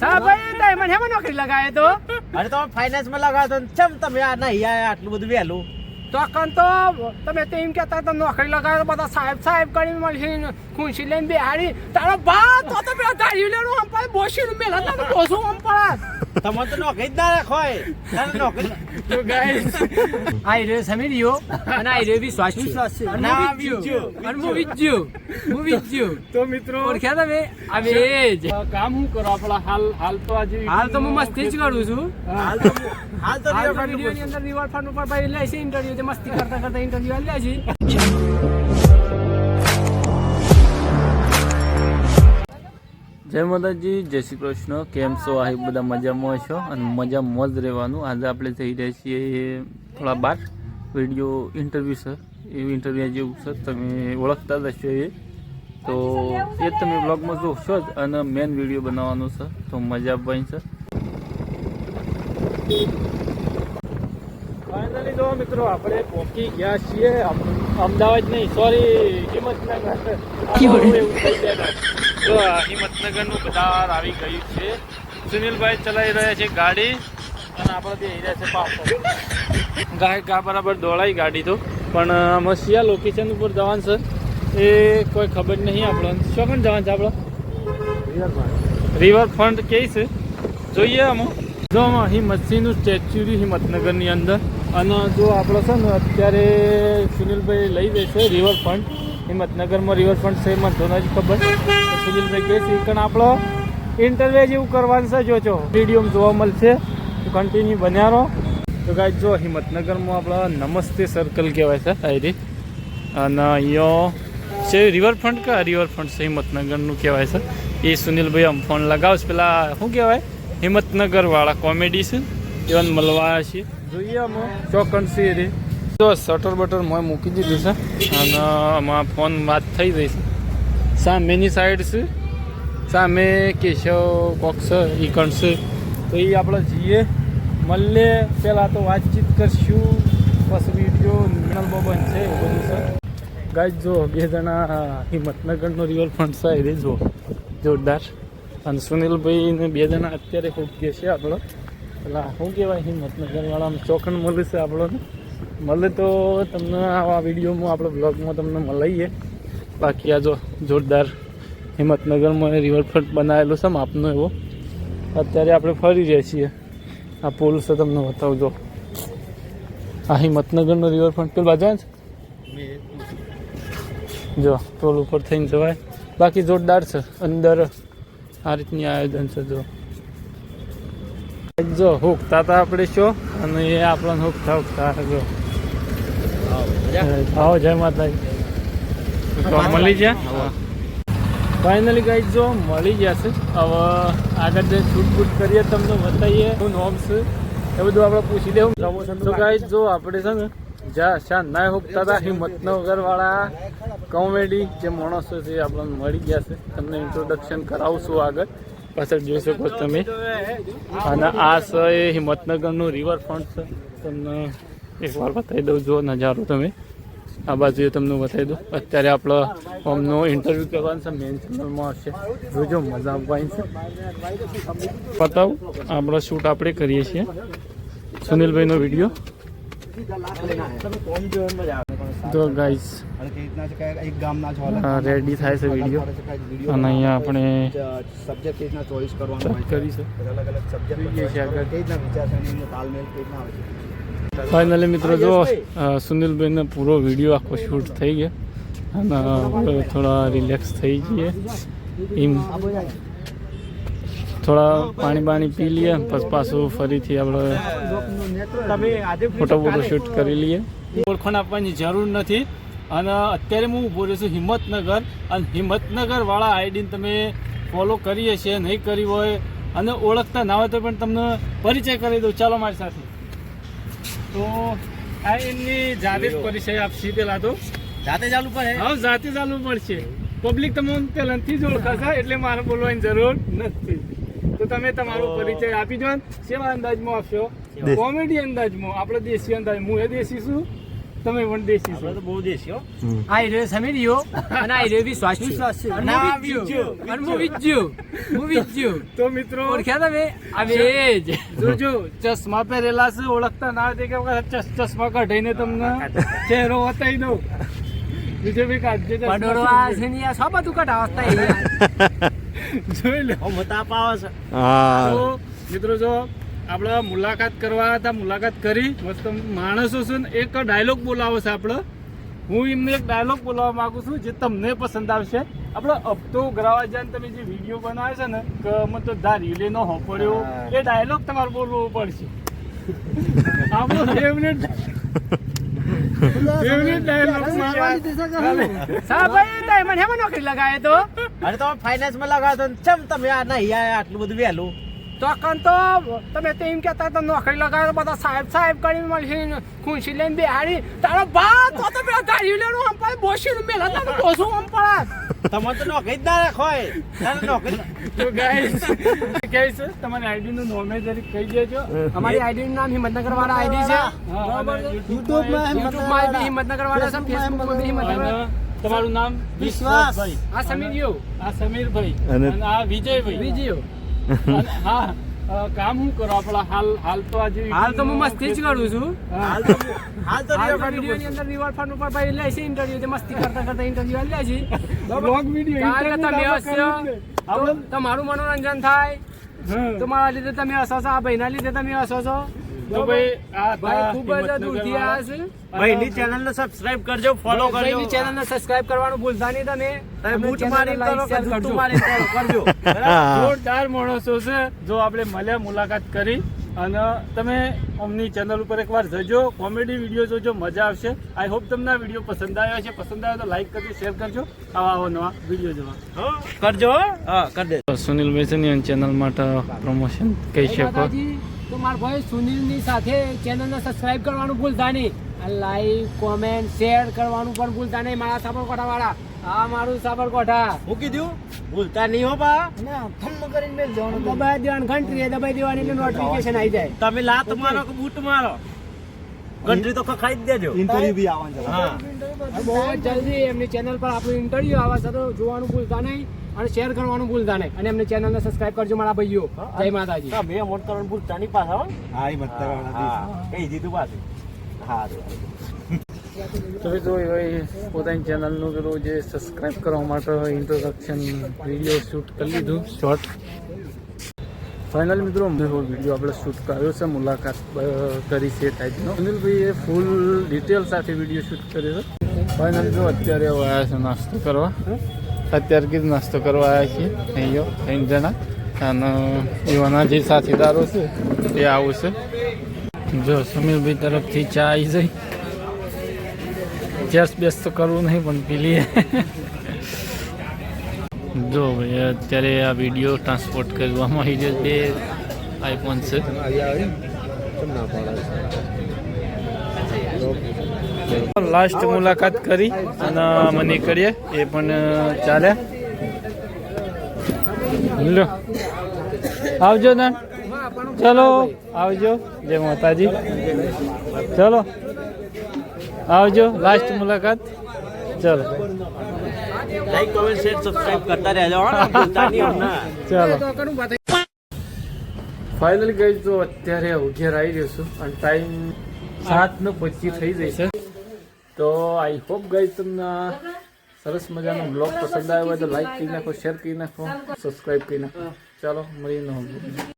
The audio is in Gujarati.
સાહેબ ભાઈ તો એમાં હેમાં નોકરી લગાવે તો. અરે તમે ફાઇનાન્સમાં માં તો ચમ તમે આ નહીં આટલું બધું વહેલું? તો કન તો તમે તો એમ કહેતા હતા નોકરી લગાવે બધા સાહેબ સાહેબ કરીને મળશે ખુશી લઈને બેહાડી તારો બા તો તો પેલા દાઢી લેવાનું આમ પડે બોસીનું મેલા તમે બોસું આમ પડે તમે તો નોકરી જ ના રાખોય નોકરી તો ગાઈસ આઈ રે સમીર યો અને આઈ રે વિશ્વાસ વિશ્વાસ છે. અને ના, હું વિજ્જુ. અને હું વિજ્જુ. હું વિજ્જુ. તો મિત્રો ઓળખ્યા તમે હવે એ જ કામ હું કરો આપણા હાલ હાલ તો આજે હાલ તો હું મસ્તી જ કરું છું હાલ તો હાલ તો વિડીયોની અંદર રિવરફ્રન્ટ ઉપર ભાઈ લે છે ઇન્ટરવ્યુ તે મસ્તી કરતા કરતા ઇન્ટરવ્યુ લે છે. જય માતાજી જય શ્રી કૃષ્ણ. કેમ છો? આ બધા મજામાં છો? અને મજામાં જ રહેવાનું. આજે આપણે થઈ રહ્યા છીએ થોડા બાર. વીડિયો ઇન્ટરવ્યૂ છે એ ઇન્ટરવ્યૂ જેવું છે તમે ઓળખતા જ હશો એ. તો એ તમે બ્લોગમાં જોશો જ અને મેન વીડિયો બનાવવાનો છે તો મજા પણ છે ફાઇનલી તો મિત્રો આપણે પહોંચી ગયા છીએ. અમદાવાદ નહીં સોરી હિંમતનગર. તો હિંમતનગરનું બજાર આવી ગયું છે. સુનિલભાઈ ચલાવી રહ્યા છે ગાડી. અને આપણે તે રહ્યા છે પાછળ. ગાય ગા બરાબર દોડાઈ ગાડી તો. પણ આમાં શિયા લોકેશન ઉપર જવાનું છે. એ કોઈ ખબર નહીં આપણે શું કણ જવાનું છે આપણે? રિવરફ્રન્ટ. કે છે? જોઈએ આમાં. જો અહીં હિંમતસિંહનું સ્ટેચ્યુ રહ્યું હિંમતનગરની અંદર. અને જો આપણો છે ને અત્યારે સુનિલભાઈ લઈ જશે રિવરફ્રન્ટ, હિંમતનગરમાં રિવરફ્રન્ટ છે એમાં તો નથી ખબર. સુનિલભાઈ કહે છે પણ આપણો ઇન્ટરવ્યુ જેવું કરવાનું છે જોજો વિડીયોમાં જોવા મળશે. કન્ટિન્યુ બન્યા રહો તો ગાય જો હિંમતનગરમાં આપણા નમસ્તે સર્કલ કહેવાય છે આયરી અને અહીંયા છે રિવરફ્રન્ટ કા રિવરફ્રન્ટ છે, હિંમતનગરનું કહેવાય છે. એ સુનિલભાઈ આમ ફોન લગાવશ. પેલા શું કહેવાય? હિંમતનગર વાળા કોમેડી છે. એવાને મળવા છે જોઈએ આમાં ચોકન છે રે. તો શટર બટર મેં મૂકી દીધું છે. અને આમાં ફોન વાત થઈ રહી છે. સામેની સાઈડ છે. સામે કેશવ કોક્સ કણ છે. તો એ આપણે જઈએ. મળીએ. પહેલાં તો વાતચીત કરશું. પછી વીડિયો નિર્મલ છે એવું બધું છે. ગાય જો બે જણા હિંમતનગરનો રિવરફ્રન્ટ છે એ જો. જોરદાર. અને સુનિલભાઈને બે જણા અત્યારે ખૂબ કે છે આપણો. પેલા શું કહેવાય હિંમતનગર વાળા ચોકણ મળે છે આપણો મળે તો તમને આવા વિડીયોમાં, આપણે બ્લોગમાં તમને મળીએ. બાકી આ જો જોરદાર હિંમતનગરમાં રિવરફ્રન્ટ બનાવેલો છે માપનો એવો. અત્યારે આપણે ફરી રહ્યા છીએ. આ પુલ છે તમને બતાવજો. આ હિંમતનગરનો રિવરફ્રન્ટ પેલું બાજુ છે જો ટોલ ઉપર થઈને જવાય. બાકી જોરદાર છે. અંદર આ રીતની આયોજન છે જો. જો હુકતા હતા આપણે શું? અને એ આપણને હુકતા હુકતા જો. આવો જય માતાજી. મળી ગયા? ફાઇનલી ગાઈઝ જો મળી ગયા છે. હવે આગળ જે છૂટફૂટ કરીએ તમને બતાવીએ. શું નોમ છે? એ બધું આપણે પૂછી દેવું તો ગાઈઝ જો આપણે છે ને જ્યાં શા ના હોકતા હતા હિંમતનગર વાળા કોમેડી જે માણસો છે આપણને મળી ગયા છે. તમને ઇન્ટ્રોડક્શન કરાવશું આગળ. પાછળ જોઈ શકો તમે. અને આ છે એ હિંમતનગરનું રિવરફ્રન્ટ છે. તમને એકવાર બતાવી દઉં જો નજારો તમે. આ બાજુ તમને બતાવી દઉં. અત્યારે આપણો અમનો ઇન્ટરવ્યૂ કરવાનું છે મેન ચેનલમાં હશે. જોજો, મજા આવવાની છે. બતાવું, આપણો શૂટ આપણે કરીએ છીએ. સુનિલભાઈનો વીડિયો તો ગાઈસ રેડી થાય છે વીડિયો અને અહીંયા આપણે સબ્જેક્ટ રીતના કરવાનું કરી ફાઇનલી મિત્રો, જો સુનિલભાઈનો પૂરો વીડિયો આખો શૂટ થઈ ગયો. અને થોડા રિલેક્સ થઈ જઈએ. એમ. થોડા પાણી બાણી પી લઈએ પછી પાછું ફરીથી આપણે ફોટો ફોટો શૂટ કરી લઈએ. ઓળખાણ આપવાની જરૂર નથી. અને અત્યારે હું ઊભો રહ્યો છું હિંમતનગર. અને હિંમતનગરવાળા આઈડીને તમે ફોલો કરી હશે નહીં કરી હોય અને ઓળખતા ના હોય તો પણ તમને પરિચય કરી દઉં. ચાલો મારી સાથે. તો આ એમની જાતે જ પરિચય આપશે પેલા તો. જાતે ચાલુ પડે? હા જાતે ચાલુ પડશે. પબ્લિક તમને પહેલાથી જ ઓળખાશે એટલે મારે બોલવાની જરૂર નથી. તો તમે તમારો પરિચય આપી દો ને. સેવા અંદાજમાં આપશો. કોમેડી અંદાજમાં. આપણે દેશી અંદાજ. હું એ દેશી છું તમે પણ દેશી છો. તો બહુ દેશી હો. આ હીરો સમીરિયો અને આ હીરો વિશ્વાસ છે. અને ના, હું વિજ્યો. અને હું વિજ્યો. હું વિજ્યો. તો મિત્રો ઓળખ્યા તમે? આવે જ જોજો ચશ્મા પહેરેલા છે ઓળખતા ના દે કે ચશ્મા કઢાઈને તમને ચહેરો બતાવી દઉં. બીજો બી કાઢજે પડોળવા છે ને આ શું બધું કઢાવતા? જોઈ લો મતાપ આવે છે. હા. મિત્રો જો આપણે મુલાકાત કરવા હતા મુલાકાત કરી. મસ્ત માણસો છે ને એક ડાયલોગ બોલાવો છે આપણે. હું એમને એક ડાયલોગ બોલાવવા માંગુ છું જે તમને પસંદ આવશે. આપણે હપ્તો ગ્રાવાજાન તમે જે વીડિયો બનાવે છે ને કે અમે તો ધારી લેનો હોપડ્યો એ ડાયલોગ તમારે બોલવો પડશે. આપણો ફેવરેટ ફેવરેટ ડાયલોગ સા ભાઈ, તે મને હેમાં નોકરી લગાવે તો. અરે તમે ફાઇનાન્સમાં લગાવો ચમ તમે આ નહીં આયા આટલું બધું વહેલું. તો કન તો તમે તો એમ કહેતા હતા નોકરી લગાવ્યો બધા સાહેબ સાહેબ કરી મળશે ખુશી લઈને બિહારી તારો બા તો તમે ગાડી લેવાનું આમ પડે બોસીનું મેલા તમે બોસું આમ પડે. તમે તો નોકરી જ ના રાખોય નોકરી તો ગાઈસ ગાઈસ તમારી આઈડી નું નોમે જરી કહી દેજો. અમારી આઈડી નું નામ હિંમતનગર વાળા આઈડી છે. બરાબર અને છે? યુટ્યુબમાં યુટ્યુબમાં બી હિંમતનગર વાળા છે ફેસબુકમાં હિંમતનગર તમારું નામ? વિશ્વાસ. ભાઈ આ સમીર યુ આ સમીરભાઈ. અને આ વિજયભાઈ. ભાઈ વિજય હા કામ હું કરો? આપણા હાલ હાલ તો આજે હાલ તો હું મસ્તી જ કરું છું. હાલ તો હાલ તો વિડિયો ની અંદર રિવર વિડીયોની ઉપર ભાઈ લે છે ઇન્ટરવ્યુ તે મસ્તી કરતા કરતા ઇન્ટરવ્યુ લે છે. બ્લોગ વિડિયો ઇન્ટરવ્યુ તમે હસ્યો. તમારું મનોરંજન થાય. તમારા લીધે તમે હસો છો આ ભાઈના લીધે તમે હસો છો. તો ભાઈ આ ભાઈ ખૂબ જ દૂરથી આવ્યા છે ભાઈની ચેનલ ને સબસ્ક્રાઇબ કરજો ફોલો કરજો. ભાઈની ચેનલને સબસ્ક્રાઇબ કરવાનું ભૂલતા નહીં તમે. તમે બૂટ મારી કરો કે જૂતું કરજો. મારી કરજો જોરદાર માણસો છે. જો આપણે મળ્યા મુલાકાત કરી. અને તમે અમની ચેનલ ઉપર એકવાર જજો. કોમેડી વીડિયો જોજો મજા આવશે. આઈ હોપ તમને આ વીડિયો પસંદ આવ્યો છે પસંદ આવ્યો તો લાઈક કરજો શેર કરજો. આવા આવા નવા વીડિયો જોવા. કરજો હો? હા કરી દે. સુનિલ મેસની ચેનલ માટે પ્રમોશન કહી શકો. તો મારા ભાઈ સુનિલની સાથે ચેનલને સબસ્ક્રાઇબ કરવાનું ભૂલતા નહીં. આ લાઈક કોમેન્ટ શેર કરવાનું પણ ભૂલતા નહીં મારા સાબરકોઠા વાળા આ મારું સાબરકોઠા. હું કીધું ભૂલતા નહીં હો બા. દબાઈ દેવાનું ઘંટરી દબાઈ દેવાની એટલે નોટિફિકેશન આવી જાય. તમે લાત મારો કે બૂટ મારો? ઘંટરી તો ખખાઈ જ દેજો. હા. બહુ જ જલ્દી એમની ચેનલ પર આપણું ઇન્ટરવ્યુ આવે છે તો જોવાનું ભૂલતા નહીં અને શેર કરવાનું ભૂલતા નહીં. અને એમની ચેનલને સબસ્ક્રાઇબ કરજો મારા ભાઈઓ. જય માતાજી. તમે અમોટ કરવાનું ભૂલતા નહીં પાછા હો. હા કઈ દીધું પાછું. હા તો મિત્રો એ પોતાની ચેનલનું પેલું જે સબસ્ક્રાઇબ કરવા માટે ઇન્ટ્રોડક્શન વીડિયો શૂટ કરી લીધું. શોર્ટ ફાઇનલ મિત્રો અમને વીડિયો આપણે શૂટ કર્યો છે મુલાકાત કરી છે ટાઈપનો અનિલભાઈએ ફૂલ ડિટેલ સાથે વીડિયો શૂટ કર્યો છે. ફાઇનલ જો અત્યારે આવ્યા છે નાસ્તો કરવા. અત્યારે કીધું નાસ્તો કરવા આવ્યા છીએ. અહીંયા ત્રણ જણા. અને એવાના જે સાથીદારો છે એ આવું છે. જો સમીરભાઈ તરફથી ચા આવી જાય. ચેસ બેસ તો કરવું નહીં પણ પી લઈએ. જો ભાઈ અત્યારે આ વીડિયો ટ્રાન્સપોર્ટ કરવામાં આવી રહ્યો બે આઈફોન છે? લાસ્ટ મુલાકાત કરી અને અમે નીકળીએ એ પણ ચાલે. લો આવજો ને. ચલો આવજો. જય માતાજી. ચલો. આવજો લાસ્ટ મુલાકાત. ચલો. લાઈક કમેન્ટ શેર સબસ્ક્રાઇબ કરતા રહેજો ચલો. ફાઇનલ ગઈ તો અત્યારે ઉઘેર આવી રહ્યો છું અને ટાઈમ સાત નો પચીસ થઈ જશે. તો આઈ હોપ ગઈ તમને સરસ મજાનો બ્લોગ પસંદ આવ્યો હોય તો લાઈક કરી નાખો શેર કરી નાખો સબસ્ક્રાઈબ કરી નાખો. ચાલો મળીને